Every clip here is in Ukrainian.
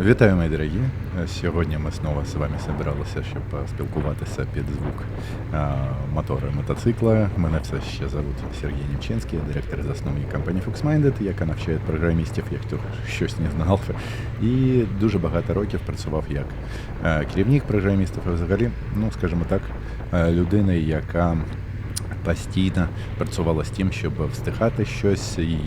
Вітаю, мої дорогі. Сьогодні ми знову з вами зібралися, щоб поспілкуватися під звук мотора мотоцикла. Мене все ще зовут Сергій Німченський, директор і засновник компанії FuxMinded, яка навчає програмістів, як хто щось не знав. І дуже багато років працював як е, керівник програмістів, і взагалі, ну скажімо так, е, людина, яка постійно працювала з тим, щоб встигати щось і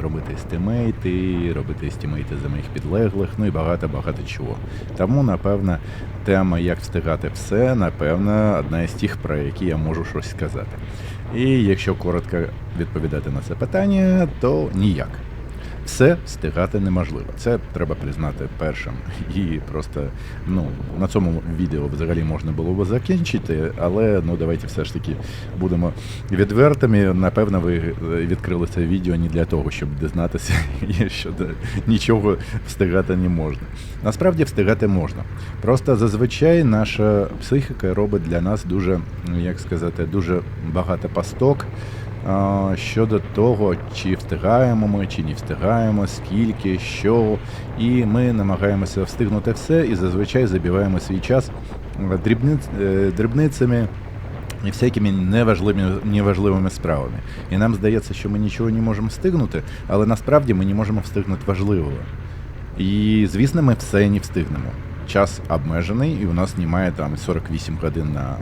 робити стимейти, робити стимейти за моїх підлеглих, ну і багато-багато чого. Тому, напевно, тема як встигати все, напевно, одна із тих, про які я можу щось сказати. І якщо коротко відповідати на це питання, то ніяк. Все встигати неможливо. Це треба признати першим. І просто ну на цьому відео взагалі можна було би закінчити, але ну давайте все ж таки будемо відвертими. Напевно, ви відкрили це відео не для того, щоб дізнатися, що нічого встигати не можна. Насправді встигати можна. Просто зазвичай наша психіка робить для нас дуже, як сказати, дуже багато пасток щодо того, чи встигаємо ми, чи не встигаємо, скільки, що. І ми намагаємося встигнути все і зазвичай забиваємо свій час дрібниць, е, дрібницями. І всякими неважливими неважливими справами. І нам здається, що ми нічого не можемо встигнути, але насправді ми не можемо встигнути важливого. І, звісно, ми все не встигнемо. Час обмежений, і у нас немає там 48 годин на е,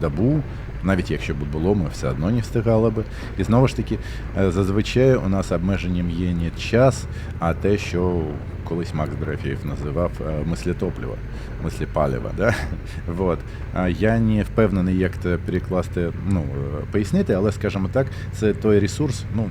добу, навіть якщо б було, ми все одно не встигали би. І знову ж таки, е, зазвичай у нас обмеженням є не час, а те, що колись Макс Дорофєєв називав мислітопліва, мислітоплива, мисліпаліва. Да? Вот. Я не впевнений, як це перекласти, ну, е, пояснити, але, скажімо так, це той ресурс, ну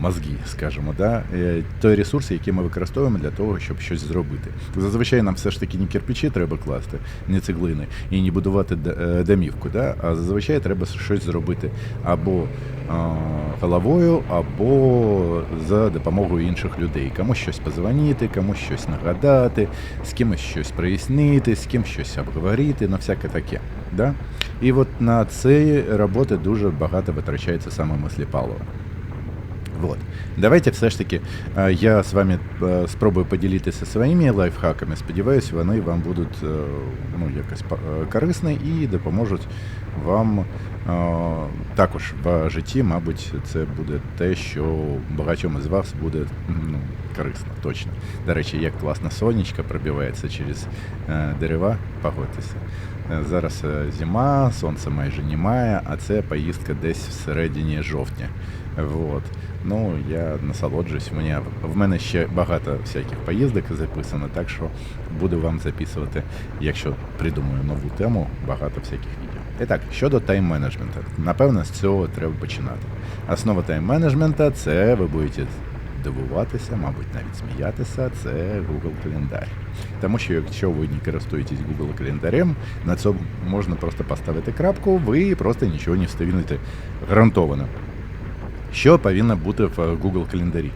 мозги, скажімо, да? Е, той ресурс, який ми використовуємо для того, щоб щось зробити. Зазвичай нам все ж таки не кирпичі треба класти, не цеглини і не будувати е, домівку. Да? А зазвичай треба щось зробити або головою, або за допомогою інших людей. Комусь щось позвонити, комусь щось нагадати, з кимось щось прояснити, з ким щось обговорити, ну всяке таке. Да? І от на цієї роботи дуже багато витрачається саме мисліпалова. Вот. Давайте все ж таки я з вами спробую поділитися своїми лайфхаками. Сподіваюсь, вони вам будуть ну, якось корисні і допоможуть вам також в житті, мабуть, це буде те, що багатьом із вас буде ну, корисно, точно. До речі, як класно сонечко пробивається через е, дерева, погодьтеся. Е, зараз е, зима, сонце майже немає, а це поїздка десь всередині жовтня. Вот. Ну, я насолоджуюсь. У мене, в мене ще багато всяких поїздок записано, так що буду вам записувати, якщо придумаю нову тему, багато всяких. І так, щодо тайм-менеджменту, напевно, з цього треба починати. Основа тайм-менеджмента це ви будете дивуватися, мабуть, навіть сміятися, це Google календар. Тому що якщо ви не користуєтесь Google календарем, на цьому можна просто поставити крапку, ви просто нічого не встигнете гарантовано. Що повинно бути в Google календарі?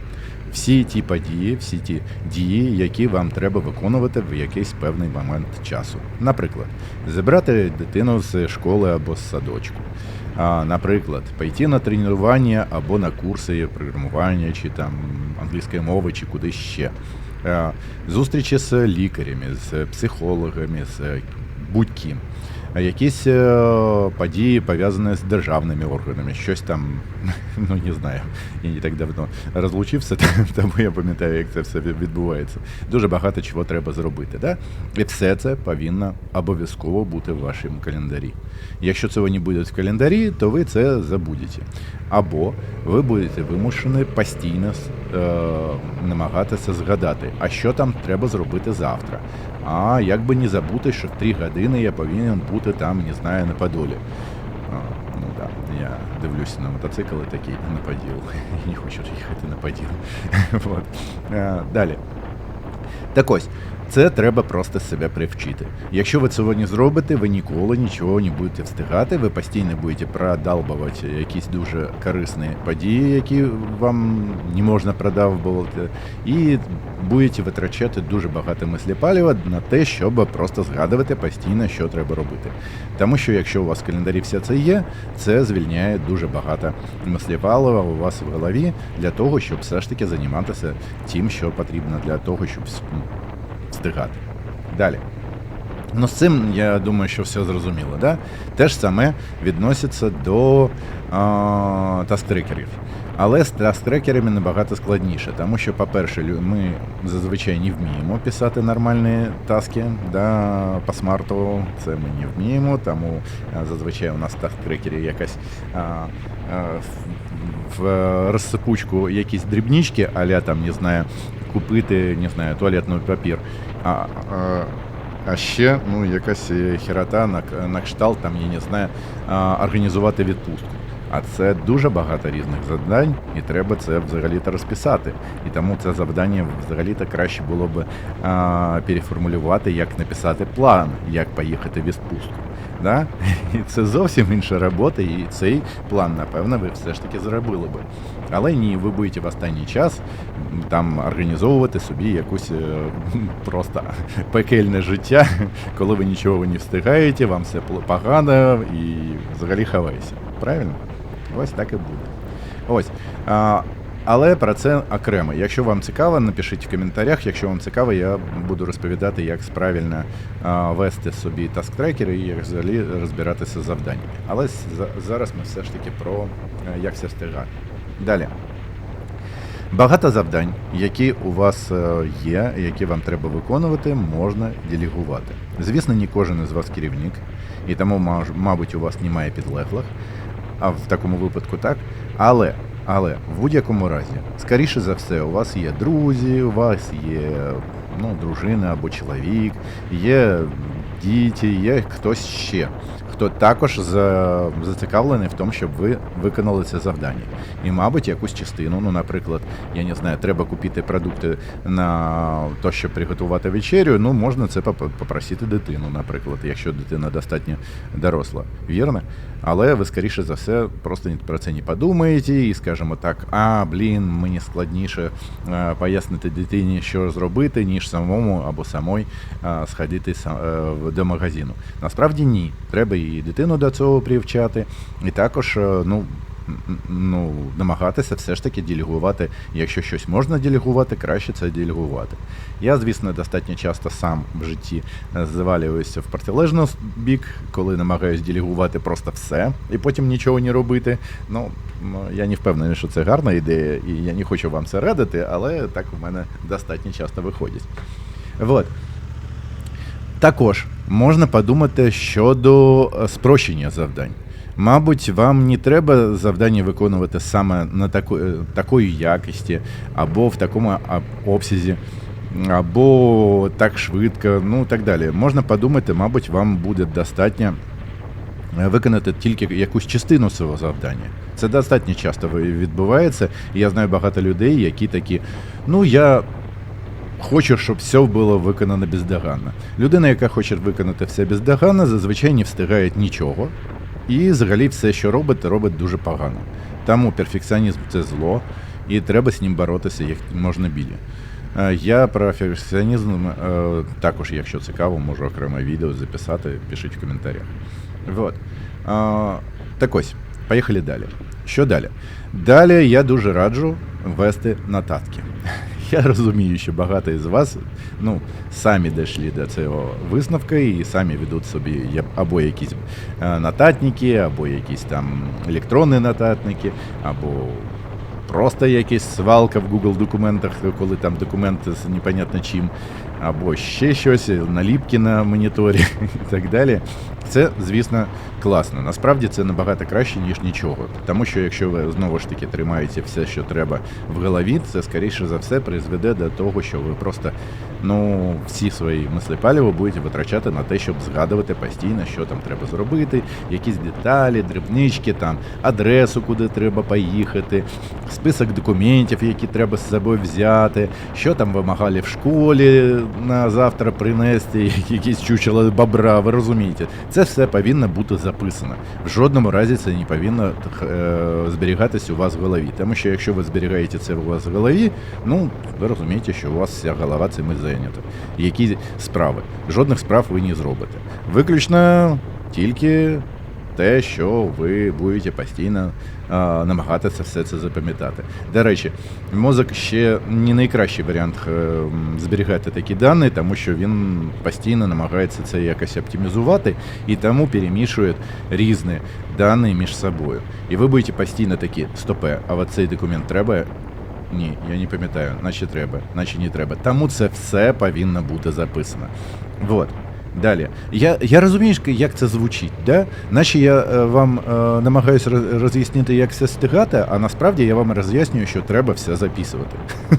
Всі ті події, всі ті дії, які вам треба виконувати в якийсь певний момент часу. Наприклад, забрати дитину з школи або з садочку. А, Наприклад, пойти на тренування або на курси програмування, чи там англійської мови, чи кудись ще. Зустрічі з лікарями, з психологами, з будь-ким якісь е, події пов'язані з державними органами, щось там, ну не знаю, я не так давно розлучився, тому я пам'ятаю, як це все відбувається. Дуже багато чого треба зробити. Да? І все це повинно обов'язково бути в вашому календарі. Якщо цього не буде в календарі, то ви це забудете. Або ви будете вимушені постійно е, намагатися згадати, а що там треба зробити завтра. А як би не забути, що 3 години я повинен бути там, не знаю, на Подолі. Ну да, я дивлюся на мотоцикл і такий на Поділ. Не хочу їхати на Поділ. вот. Далі. Так ось, це треба просто себе привчити. Якщо ви цього не зробите, ви ніколи нічого не будете встигати, ви постійно будете продалбувати якісь дуже корисні події, які вам не можна продавбувати, і будете витрачати дуже багато мисліпаліва на те, щоб просто згадувати постійно, що треба робити. Тому що якщо у вас в календарі все це є, це звільняє дуже багато мисліпалива у вас в голові для того, щоб все ж таки займатися тим, що потрібно для того, щоб встигати. Далі. Ну, з цим я думаю, що все зрозуміло. Да? Те ж саме відноситься до а, таск-трекерів. Але з таск-трекерами набагато складніше, тому що, по-перше, ми зазвичай не вміємо писати нормальні таски да, по смарту. Це ми не вміємо, тому зазвичай у нас таск-трекері якась а, а, в, в розсипучку якісь дрібнички, аля там, не знаю, купити, не знаю, туалетний папір. А, а, а ще ну, якась е, херота на, на кшталт, там, я не знаю, а, організувати відпустку. А це дуже багато різних завдань, і треба це взагалі-то розписати. І тому це завдання взагалі-то краще було б а, переформулювати, як написати план, як поїхати в відпустку. Да? І це зовсім інша робота, і цей план, напевно, ви все ж таки зробили би. Але ні, ви будете в останній час там організовувати собі якусь е, просто пекельне життя, коли ви нічого не встигаєте, вам все погано і взагалі хаваєте. Правильно? Ось так і буде. Ось. Але про це окремо. Якщо вам цікаво, напишіть в коментарях. Якщо вам цікаво, я буду розповідати, як правильно вести собі таск-трекери і як взагалі розбиратися з завданнями. Але за- зараз ми все ж таки про е, як це встигати. Далі. Багато завдань, які у вас е, є, які вам треба виконувати, можна делегувати. Звісно, не кожен із вас керівник, і тому, мабуть, у вас немає підлеглих, а в такому випадку так. Але, але в будь-якому разі, скоріше за все, у вас є друзі, у вас є ну, дружина або чоловік, є діти, є хтось ще, хто також зацікавлений в тому, щоб ви виконали це завдання. І, мабуть, якусь частину, ну, наприклад, я не знаю, треба купити продукти на те, щоб приготувати вечерю, ну, можна це попросити дитину, наприклад, якщо дитина достатньо доросла. Вірно? Але ви, скоріше за все, просто про це не подумаєте і скажемо так: а, блін, мені складніше е, пояснити дитині, що зробити, ніж самому або самой сходити е, до магазину. Насправді ні. Треба і дитину до цього привчати, і також, е, ну. Ну, намагатися все ж таки делегувати. Якщо щось можна делегувати, краще це делегувати. Я, звісно, достатньо часто сам в житті е, завалююся в протилежну с- бік, коли намагаюся делегувати просто все і потім нічого не робити. Ну, я не впевнений, що це гарна ідея, і я не хочу вам це радити, але так у мене достатньо часто виходить. Вот. Також можна подумати щодо е, спрощення завдань. Мабуть, вам не треба завдання виконувати саме на таку, е, такої якості, або в такому обсязі, або так швидко, ну так далі. Можна подумати, мабуть, вам буде достатньо е, виконати тільки якусь частину свого завдання. Це достатньо часто відбувається. Я знаю багато людей, які такі, ну я хочу, щоб все було виконано бездоганно. Людина, яка хоче виконати все бездоганно, зазвичай не встигає нічого. І взагалі все, що робить, робить дуже погано. Тому перфекціонізм це зло, і треба з ним боротися як можна білі. Е, Я про перфекціонізм е, також, якщо цікаво, можу окреме відео записати, пишіть в коментарях. Вот. Так ось, поїхали далі. Що далі? Далі я дуже раджу вести нотатки. Я розумію, що багато із вас ну, самі дійшли до цього висновка і самі ведуть собі або якісь е, нотатники, або якісь там електронні нотатники, або просто якась свалка в Google документах, коли там документи з непонятно чим, або ще щось, наліпки на моніторі і так далі. Це, звісно, класно. Насправді це набагато краще, ніж нічого. Тому що якщо ви знову ж таки тримаєте все, що треба в голові, це скоріше за все призведе до того, що ви просто ну, всі свої мисли паліво будете витрачати на те, щоб згадувати постійно, що там треба зробити, якісь деталі, дрібнички, там, адресу, куди треба поїхати, список документів, які треба з собою взяти, що там вимагали в школі на завтра принести, якісь чучело бобра, ви розумієте. Це все повинно бути записано. В жодному разі це не повинно е, зберігатися у вас в голові. Тому що якщо ви зберігаєте це у вас в голові, ну ви розумієте, що у вас вся голова цим зайнята. Які справи? Жодних справ ви не зробите. Виключно тільки те, що ви будете постійно намагатися все це запам'ятати. До речі, мозок ще не найкращий варіант е, зберігати такі дані, тому що він постійно намагається це якось оптимізувати і тому перемішує різні дані між собою. І ви будете постійно такі, стопе, а от цей документ треба. Ні, я не пам'ятаю, наче треба, наче не треба. Тому це все повинно бути записано. Вот. Далі. Я, я розумію, як це звучить, да? наче я е, вам е, намагаюся роз- роз'яснити, як це стигати, а насправді я вам роз'яснюю, що треба все записувати.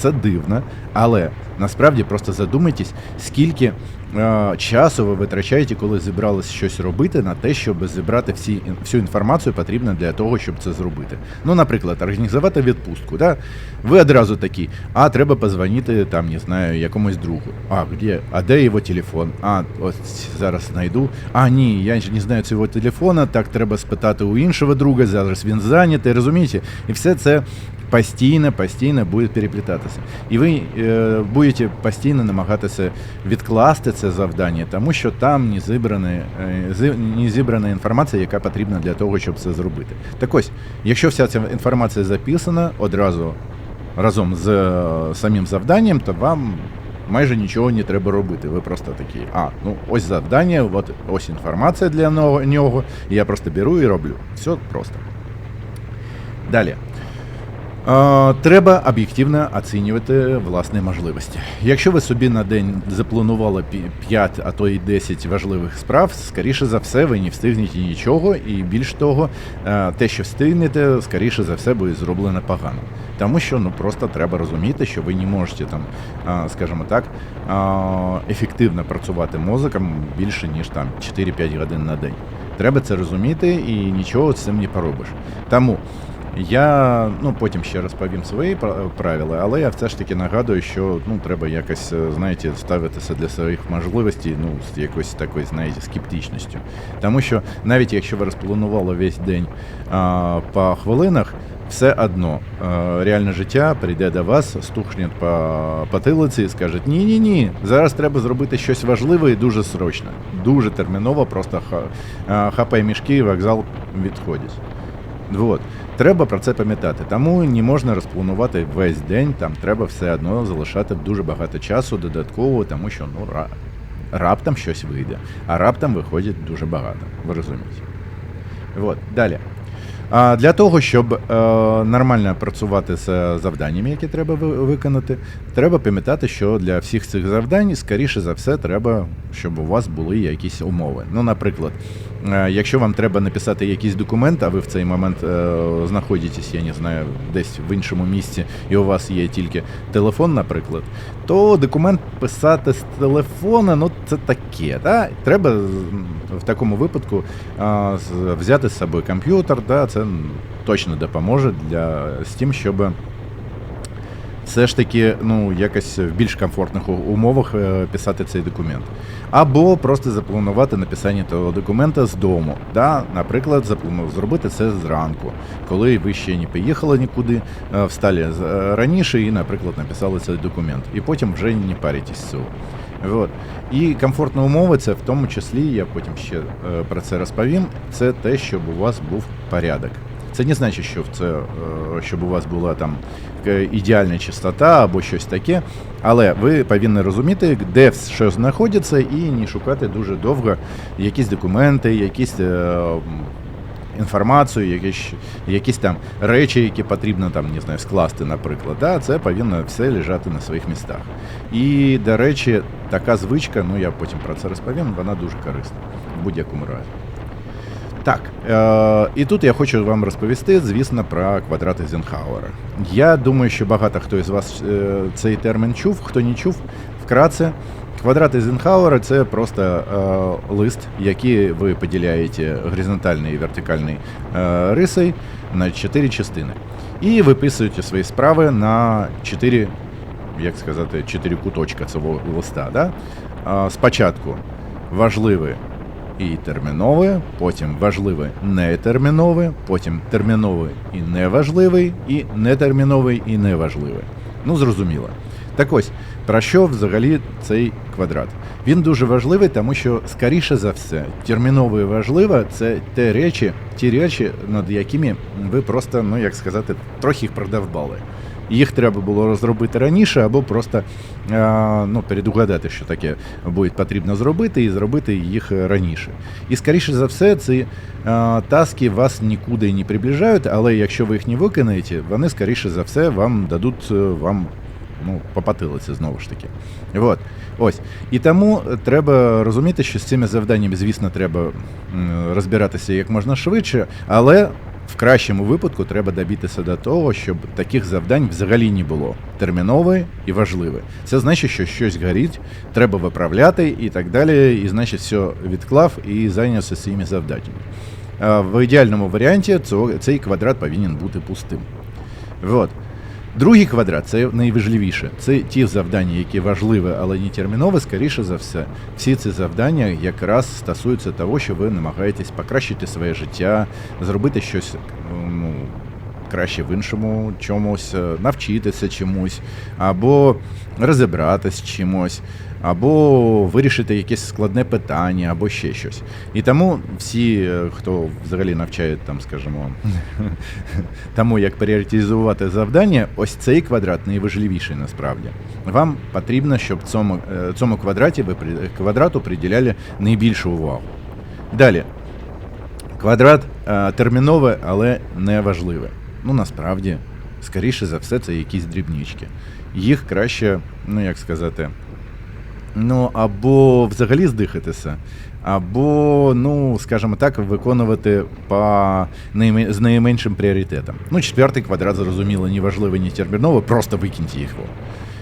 Це дивно, але насправді просто задумайтесь, скільки е, часу ви витрачаєте, коли зібрались щось робити, на те, щоб зібрати всі, всю інформацію потрібну для того, щоб це зробити. Ну, наприклад, організувати відпустку. Да? Ви одразу такі, а треба позвонити там, не знаю, якомусь другу. А, де? А де його телефон? А, ось зараз знайду. А, ні, я ж не знаю цього телефона, так треба спитати у іншого друга, зараз він зайнятий, розумієте? І все це постійно, постійно буде переплітатися. І ви е, будете постійно намагатися відкласти це завдання, тому що там не зібрана, е, не зібрана інформація, яка потрібна для того, щоб це зробити. Так ось, якщо вся ця інформація записана одразу разом з е, самим завданням, то вам майже нічого не треба робити. Ви просто такі, а, ну ось завдання, от ось інформація для нього, я просто беру і роблю. Все просто. Далі. Треба об'єктивно оцінювати власні можливості. Якщо ви собі на день запланували 5, а то й 10 важливих справ, скоріше за все, ви не встигнете нічого, і більш того, е, те, що встигнете, скоріше за все, буде зроблено погано. Тому що ну просто треба розуміти, що ви не можете там, скажімо так, ефективно працювати мозоком більше ніж там 4-5 годин на день. Треба це розуміти і нічого з цим не поробиш. Тому я ну потім ще розповім свої пра- правила, але я все ж таки нагадую, що ну треба якось, е, знаєте, ставитися для своїх можливостей, ну з якоюсь такою, знаєте, скептичністю. Тому що навіть якщо ви розпланували весь день а, по хвилинах, все одно е, реальне життя прийде до вас, стукне по потилиці і скаже: ні, ні, ні, зараз треба зробити щось важливе і дуже срочно, дуже терміново, просто е, хапай мішки, вокзал відходить. Вот. Треба про це пам'ятати. Тому не можна розпланувати весь день, там треба все одно залишати дуже багато часу додатково, тому що ну, ра- раптом щось вийде, а раптом виходить дуже багато. Ви розумієте. От, далі. А для того, щоб е, нормально працювати з завданнями, які треба ви- виконати, треба пам'ятати, що для всіх цих завдань, скоріше за все, треба, щоб у вас були якісь умови. Ну, наприклад, якщо вам треба написати якийсь документ, а ви в цей момент е, знаходитесь, я не знаю, десь в іншому місці, і у вас є тільки телефон, наприклад, то документ писати з телефона, ну це таке. Да? Треба в такому випадку а, взяти з собою комп'ютер, да, це точно допоможе для з тим, щоб все ж таки ну, якось в більш комфортних умовах е, писати цей документ. Або просто запланувати написання того документа з дому. Да? Наприклад, зробити це зранку, коли ви ще не поїхали нікуди, е, встали е, раніше і, наприклад, написали цей документ. І потім вже не паритесь з цього. Вот. І комфортні умови це в тому числі, я потім ще про це розповім, це те, щоб у вас був порядок. Це не значить, що це, е, щоб у вас була там е, ідеальна чистота або щось таке, але ви повинні розуміти, де що знаходиться, і не шукати дуже довго якісь документи, якісь. е, Інформацію, якісь, якісь там речі, які потрібно там, не знаю, скласти, наприклад. Да, це повинно все лежати на своїх містах. І, до речі, така звичка, ну я потім про це розповім, вона дуже корисна в будь-якому разі. Так, е, і тут я хочу вам розповісти, звісно, про квадрати Зенхауера. Я думаю, що багато хто із вас е, цей термін чув, хто не чув, вкратце. Квадрати Зенхауера це просто е, лист, який ви поділяєте горизонтальний і вертикальний е, рисою на чотири частини. І виписуєте свої справи на чотири, як сказати, чотири куточка цього листа. Да? Е, спочатку важливе і термінове, потім важливе нетермінове, потім термінове і неважливий, і нетерміновий і неважливий. Ну, зрозуміло. Так ось, Про що взагалі цей квадрат? Він дуже важливий, тому що, скоріше за все, терміново і важливо це те речі, ті речі, над якими ви просто, ну як сказати, трохи їх продовбали. Їх треба було розробити раніше, або просто а, ну, передугадати, що таке буде потрібно зробити, і зробити їх раніше. І скоріше за все, ці а, таски вас нікуди не приближають, але якщо ви їх не виконаєте, вони скоріше за все вам дадуть е, вам ну, попатилися знову ж таки. От. Ось. І тому треба розуміти, що з цими завданнями, звісно, треба розбиратися як можна швидше, але в кращому випадку треба добитися до того, щоб таких завдань взагалі не було. Термінове і важливе. Це значить, що щось горить, треба виправляти і так далі. І значить, все відклав і зайнявся своїми завданнями. В ідеальному варіанті цей квадрат повинен бути пустим. От. Другий квадрат це найважливіше. Це ті завдання, які важливі, але не термінові, скоріше за все. Всі ці завдання якраз стосуються того, що ви намагаєтесь покращити своє життя, зробити щось ну, краще в іншому чомусь, е, навчитися чомусь, або розібратися чимось, або вирішити якесь складне питання, або ще щось. І тому всі, е, хто взагалі навчає там, скажімо, тому як пріоритизувати завдання, ось цей квадрат найважливіший насправді. Вам потрібно, щоб цьому, е, цьому квадраті ви квадрату приділяли найбільшу увагу. Далі. Квадрат е, термінове, але не важливе. Ну насправді, скоріше за все, це якісь дрібнички. Їх краще, ну як сказати, ну або взагалі здихатися, або, ну, скажімо так, виконувати по найме- з найменшим пріоритетом. Ну, четвертий квадрат, зрозуміло, ні важливий, ні терміновий, просто викиньте їх.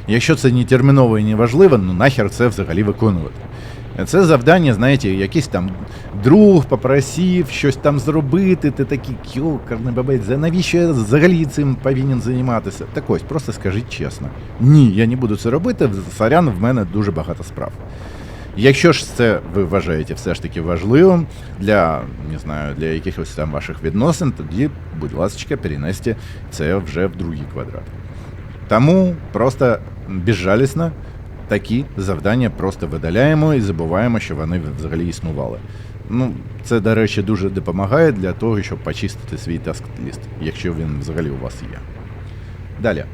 Якщо це не терміново і не важливо, ну нахер це взагалі виконувати. Це завдання, знаєте, якийсь там друг попросив щось там зробити, ти такий кьокарний бабець, навіщо я взагалі цим повинен займатися? Так ось, просто скажіть чесно. Ні, я не буду це робити, сорян, в мене дуже багато справ. Якщо ж це ви вважаєте все ж таки важливим для не знаю, для якихось там ваших відносин, тоді, будь ласка, перенесьте це вже в другий квадрат. Тому просто безжалісно такі завдання просто видаляємо і забуваємо, що вони взагалі існували. Ну, це, до речі, дуже допомагає для того, щоб почистити свій таск-ліст, якщо він взагалі у вас є. Далі.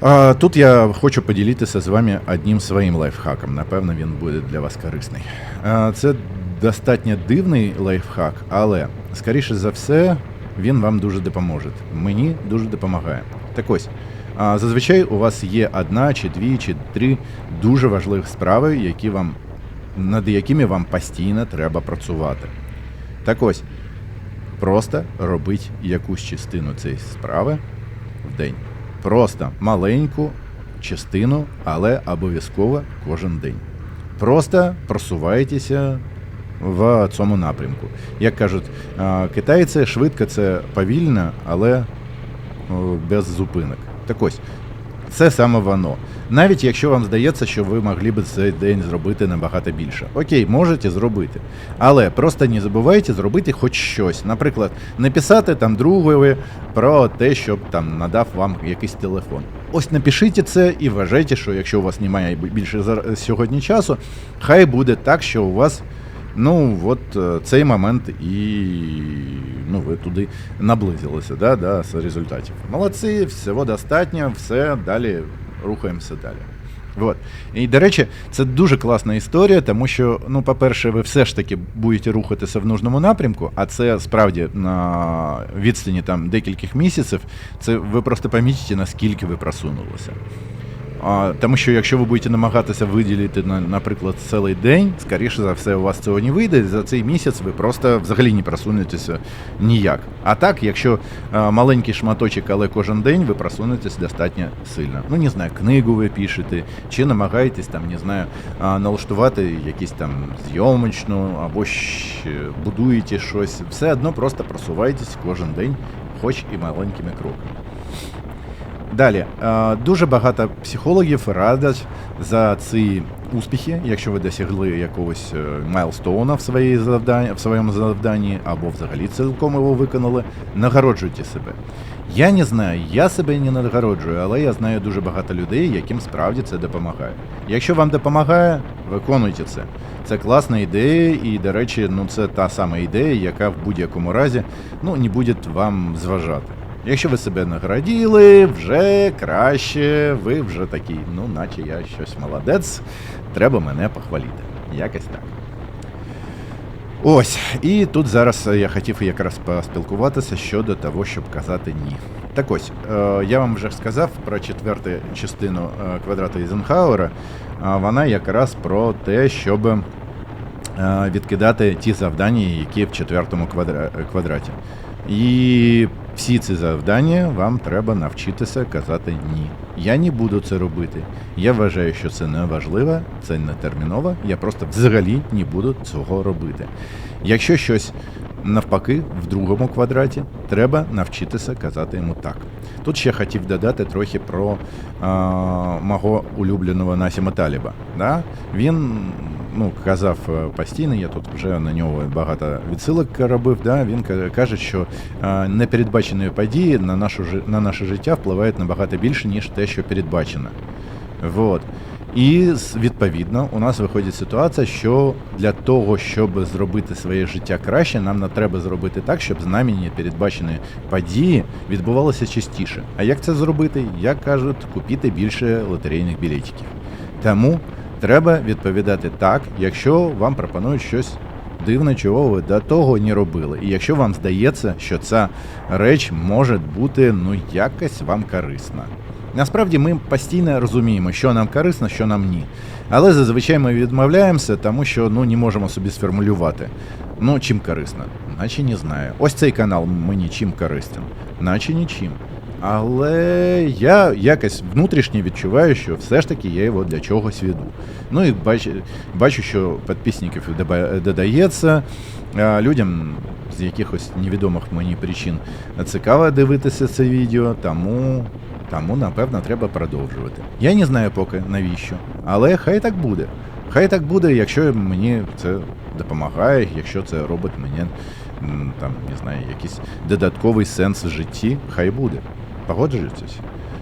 А, тут я хочу поділитися з вами одним своїм лайфхаком. Напевно, він буде для вас корисний. А, це достатньо дивний лайфхак, але, скоріше за все, він вам дуже допоможе. Мені дуже допомагає. Так ось, а, зазвичай у вас є одна, чи дві, чи три дуже важливі справи, які вам, над якими вам постійно треба працювати. Так ось, просто робіть якусь частину цієї справи в день. Просто маленьку частину, але обов'язково кожен день. Просто просувайтеся в цьому напрямку. Як кажуть, китайці швидко це повільно, але без зупинок. Так ось, це саме воно. Навіть якщо вам здається, що ви могли б цей день зробити набагато більше. Окей, можете зробити. Але просто не забувайте зробити хоч щось. Наприклад, написати там другові про те, щоб там надав вам якийсь телефон. Ось напишіть це і вважайте, що якщо у вас немає більше сьогодні часу, хай буде так, що у вас. Ну, от е, цей момент і ну, ви туди наблизилися да, з результатів. Молодці, всього достатньо, все, далі рухаємося далі. От. І, до речі, це дуже класна історія, тому що, ну, по-перше, ви все ж таки будете рухатися в нужному напрямку, а це справді на відстані там декількох місяців, це ви просто помітите, наскільки ви просунулися. А, тому що якщо ви будете намагатися виділити, на, наприклад, цілий день, скоріше за все, у вас цього не вийде. За цей місяць ви просто взагалі не просунетеся ніяк. А так, якщо маленький шматочок, але кожен день, ви просунетесь достатньо сильно. Ну, не знаю, книгу ви пишете, чи намагаєтесь там, не знаю, налаштувати якісь там зйомочну, або ще будуєте щось. Все одно просто просувайтесь кожен день, хоч і маленькими кроками. Далі, е, дуже багато психологів радять за ці успіхи, якщо ви досягли якогось е, майлстоуна в, своїй завданні, в своєму завданні, або взагалі цілком його виконали, нагороджуйте себе. Я не знаю, я себе не нагороджую, але я знаю дуже багато людей, яким справді це допомагає. Якщо вам допомагає, виконуйте це. Це класна ідея, і, до речі, ну це та сама ідея, яка в будь-якому разі ну, не буде вам зважати. Якщо ви себе награділи, вже краще, ви вже такий, ну, наче я щось молодець, треба мене похвалити. Якось так. Ось, і тут зараз я хотів якраз поспілкуватися щодо того, щоб казати ні. Так ось, е, я вам вже сказав про четверту частину е, квадрата Ізенхауера. Вона якраз про те, щоб е, відкидати ті завдання, які в четвертому квадраті. І всі ці завдання вам треба навчитися казати ні. Я не буду це робити. Я вважаю, що це не важливо, це не терміново. Я просто взагалі не буду цього робити. Якщо щось навпаки, в другому квадраті, треба навчитися казати йому так. Тут ще хотів додати трохи про а, мого улюбленого Насіма Таліба. Да? Він ну, казав е, постійно, я тут вже на нього багато відсилок робив. Да? Він ка- каже, що а, непередбачені події на, нашу, на наше життя впливають набагато більше, ніж те, що передбачено. Вот. І відповідно у нас виходить ситуація, що для того, щоб зробити своє життя краще, нам не треба зробити так, щоб знамені передбачені події відбувалися частіше. А як це зробити? Як кажуть, купити більше лотерейних білетиків. Тому треба відповідати так, якщо вам пропонують щось дивне, чого ви до того не робили. І якщо вам здається, що ця реч може бути ну якось вам корисна. Насправді ми постійно розуміємо, що нам корисно, що нам ні. Але зазвичай ми відмовляємося, тому що ну не можемо собі сформулювати. Ну, чим корисно? Наче не знаю. Ось цей канал мені чим корисен, наче нічим. Але я якось внутрішньо відчуваю, що все ж таки я його для чогось веду. Ну і бачу, бачу що підписників додається. Людям з якихось невідомих мені причин цікаво дивитися це відео, тому, тому напевно треба продовжувати. Я не знаю поки навіщо, але хай так буде. Хай так буде, якщо мені це допомагає, якщо це робить мені там, не знаю, якийсь додатковий сенс в житті, хай буде. Погоджуєтесь?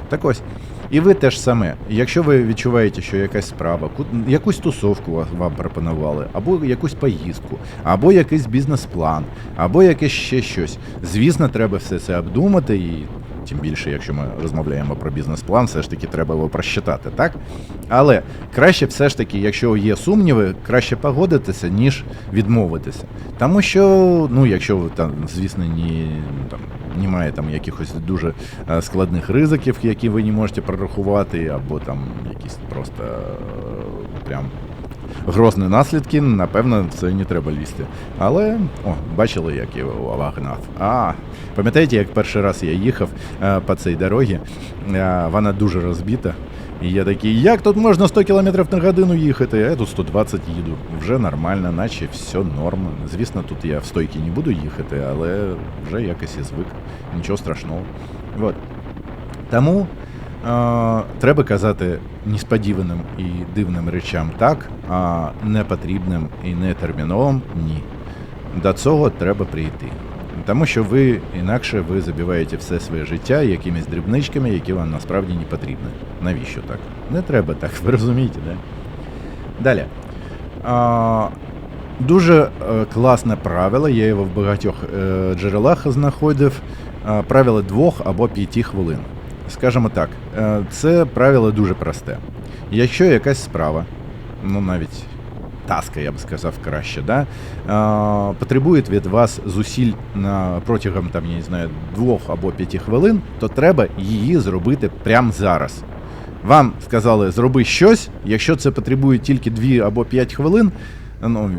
Так ось. І ви теж саме. Якщо ви відчуваєте, що якась справа, якусь тусовку вам пропонували, або якусь поїздку, або якийсь бізнес-план, або якесь ще щось. Звісно, треба все це обдумати, і тим більше, якщо ми розмовляємо про бізнес-план, все ж таки треба його просчитати, так? Але краще все ж таки, якщо є сумніви, краще погодитися, ніж відмовитися. Тому що, ну, якщо ви там, звісно, ні, там, немає там якихось дуже е, складних ризиків, які ви не можете прорахувати, або там якісь просто е, прям грозні наслідки, напевно, це не треба лізти. Але, о, бачили, як я вагнав. А, пам'ятаєте, як перший раз я їхав е, по цій дорозі, е, вона дуже розбита. І я такий, як тут можна 100 км на годину їхати, а я тут 120 їду. Вже нормально, наче все норм. Звісно, тут я в стойки не буду їхати, але вже якось і звик. Нічого страшного. Вот. Тому треба казати несподіваним і дивним речам так, а непотрібним і нетерміновим ні. До цього треба прийти. Тому що ви інакше ви забиваєте все своє життя якимись дрібничками, які вам насправді не потрібні. Навіщо так? Не треба так, ви розумієте, да? Далі. А, дуже е, класне правило, я його в багатьох е, джерелах знаходив. Правило двох або п'яти хвилин. Скажімо так, е, це правило дуже просте. Якщо якась справа, ну навіть таска, я б сказав краще, да, потребує від вас зусиль протягом там, я не знаю, двох або п'яти хвилин, то треба її зробити прямо зараз. Вам сказали, зроби щось, якщо це потребує тільки 2 або 5 хвилин, ну,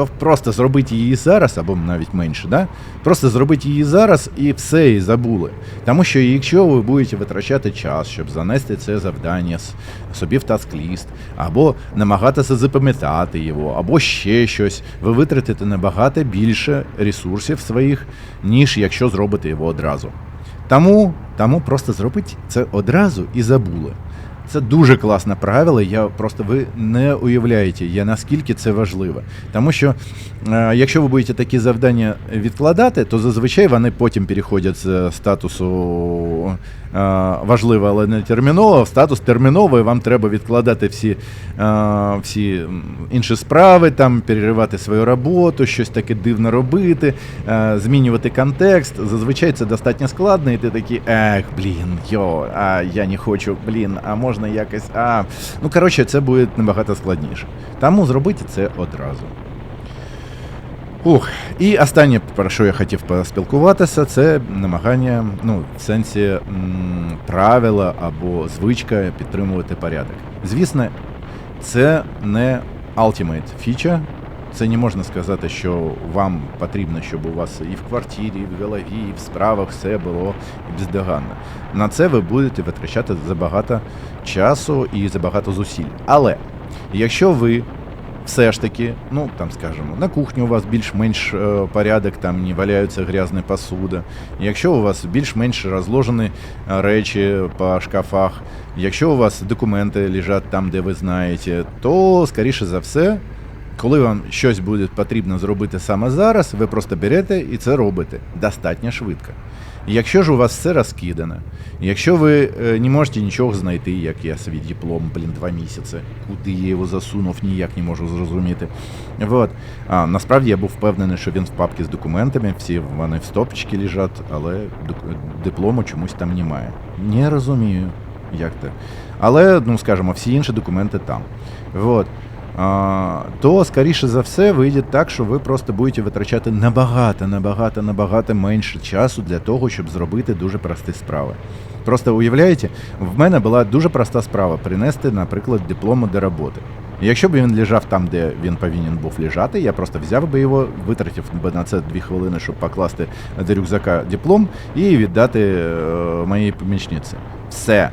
то просто зробіть її зараз, або навіть менше, да? просто зробіть її зараз і все, і забули. Тому що якщо ви будете витрачати час, щоб занести це завдання собі в таск-ліст, або намагатися запам'ятати його, або ще щось, ви витратите набагато більше ресурсів своїх, ніж якщо зробите його одразу. Тому, тому просто зробіть це одразу і забули. Це дуже класне правило. Я просто ви не уявляєте, я наскільки це важливо. Тому що е, якщо ви будете такі завдання відкладати, то зазвичай вони потім переходять з статусу е, важливо, але не терміново, в статус терміновий, вам треба відкладати всі, е, всі інші справи, там переривати свою роботу, щось таке дивне робити, е, змінювати контекст. Зазвичай це достатньо складно, і ти такий, ех, блін, йо, а я не хочу, блін, а можна якось. А. Ну, коротше, це буде набагато складніше. Тому зробити це одразу. Ух, і останнє, про що я хотів поспілкуватися, це намагання, ну, в сенсі м, правила або звичка підтримувати порядок. Звісно, це не ultimate фіча. Це не можна сказати, що вам потрібно, щоб у вас і в квартирі, і в голові, і в справах все було бездоганно. На це ви будете витрачати забагато часу і забагато зусиль. Але якщо ви все ж таки, ну там скажімо, на кухні у вас більш-менш е, порядок, там не валяються грязні посуда. Якщо у вас більш-менш розложені е, речі по шкафах, якщо у вас документи лежать там, де ви знаєте, то скоріше за все. Коли вам щось буде потрібно зробити саме зараз, ви просто берете і це робите достатньо швидко. Якщо ж у вас все розкидано, якщо ви е, не можете нічого знайти, як я свій диплом, блін, два місяці, куди я його засунув, ніяк не можу зрозуміти. Вот. А насправді я був впевнений, що він в папці з документами, всі вони в стопчики лежать, але диплому чомусь там немає. Не розумію, як це. Але, ну скажімо, всі інші документи там. Вот. То скоріше за все вийде так, що ви просто будете витрачати набагато, набагато, набагато менше часу для того, щоб зробити дуже прості справи. Просто уявляєте, в мене була дуже проста справа принести, наприклад, диплому до роботи. Якщо б він лежав там, де він повинен був лежати, я просто взяв би його, витратив би на це дві хвилини, щоб покласти до рюкзака диплом і віддати е, моїй помічниці. Все.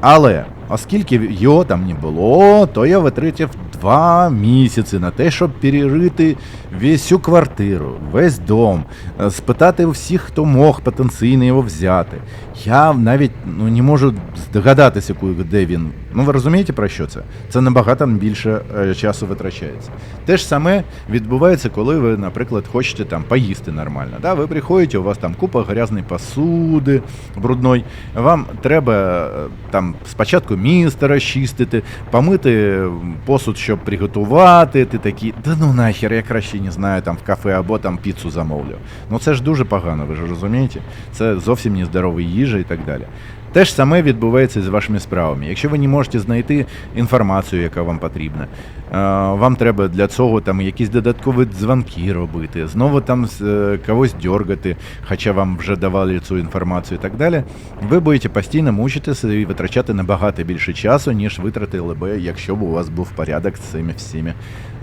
Але оскільки його там не було, то я витратив два місяці на те, щоб перерити всю квартиру, весь дом, е, спитати всіх, хто мог потенційно його взяти. Я навіть ну, не можу здогадатися, де він. Ну ви розумієте про що це? Це набагато більше е, часу витрачається. Те ж саме відбувається, коли ви, наприклад, хочете там поїсти нормально. Да? Ви приходите, у вас там купа грязної посуди брудної. Вам треба е, там спочатку місто розчистити, помити посуд, щоб приготувати. Ти такий, да ну нахер, я краще не знаю, там в кафе або там піцу замовлю. Ну це ж дуже погано, ви ж розумієте? Це зовсім не здорова їжа і так далі. Те ж саме відбувається з вашими справами. Якщо ви не можете знайти інформацію, яка вам потрібна, е, вам треба для цього там якісь додаткові дзвонки робити, знову там е, когось дергати, хоча вам вже давали цю інформацію і так далі. Ви будете постійно мучитися і витрачати набагато більше часу, ніж витратили би, якщо б у вас був порядок з цими всіми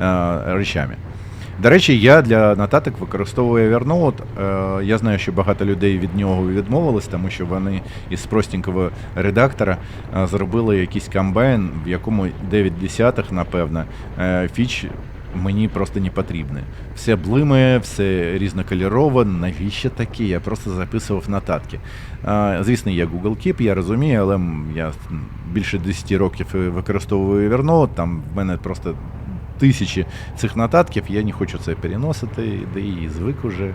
е, речами. До речі, я для нотаток використовую Evernote. Е, Я знаю, що багато людей від нього відмовились, тому що вони із простенького редактора е, зробили якийсь комбайн, в якому 9 десятих, напевно, е, фіч мені просто не потрібне. Все блимає, все різнокольорово. Навіщо таке? Я просто записував нотатки. Звісно, є Google Keep, я розумію, але я більше 10 років використовую Evernote, там в мене просто тисячі цих нотатків, я не хочу це переносити, де і звик уже.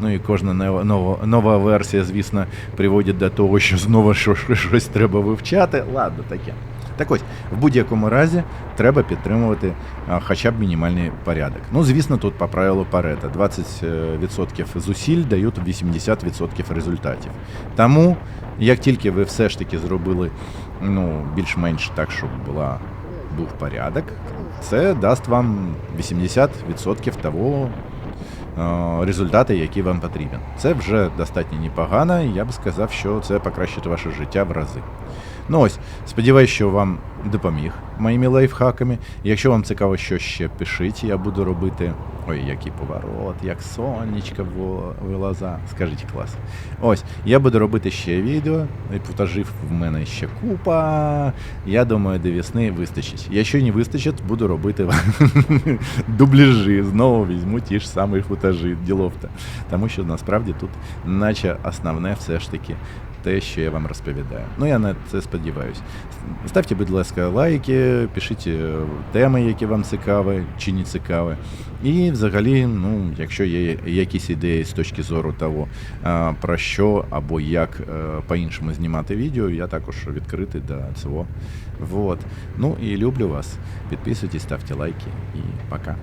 Ну і кожна нова, нова, версія, звісно, приводить до того, що знову щось, треба вивчати. Ладно, таке. Так ось, в будь-якому разі треба підтримувати а, хоча б мінімальний порядок. Ну, звісно, тут по правилу Парета 20% зусиль дають 80% результатів. Тому, як тільки ви все ж таки зробили ну, більш-менш так, щоб була, був порядок, це дасть вам 80% того е, результату, який вам потрібен. Це вже достатньо непогано, я б сказав, що це покращить ваше життя в рази. Ну ось, сподіваюсь, що вам допоміг моїми лайфхаками. Якщо вам цікаво, що ще пишіть, я буду робити. Ой, який поворот, як сонечко во- вилаза. Скажіть клас. Ось, я буду робити ще відео. і в мене ще купа. Я думаю, до весни вистачить. Якщо не вистачить, буду робити дубляжі. Знову візьму ті ж самі футажі, діловта. Тому що насправді тут, наче основне, все ж таки те, що я вам розповідаю. Ну, я на це сподіваюся. Ставте, будь ласка, лайки, пишіть е, теми, які вам цікаві чи не цікаві. І взагалі, ну, якщо є якісь ідеї з точки зору того, про що або як е, по-іншому знімати відео, я також відкритий до цього. Вот. Ну і люблю вас. Підписуйтесь, ставте лайки і пока.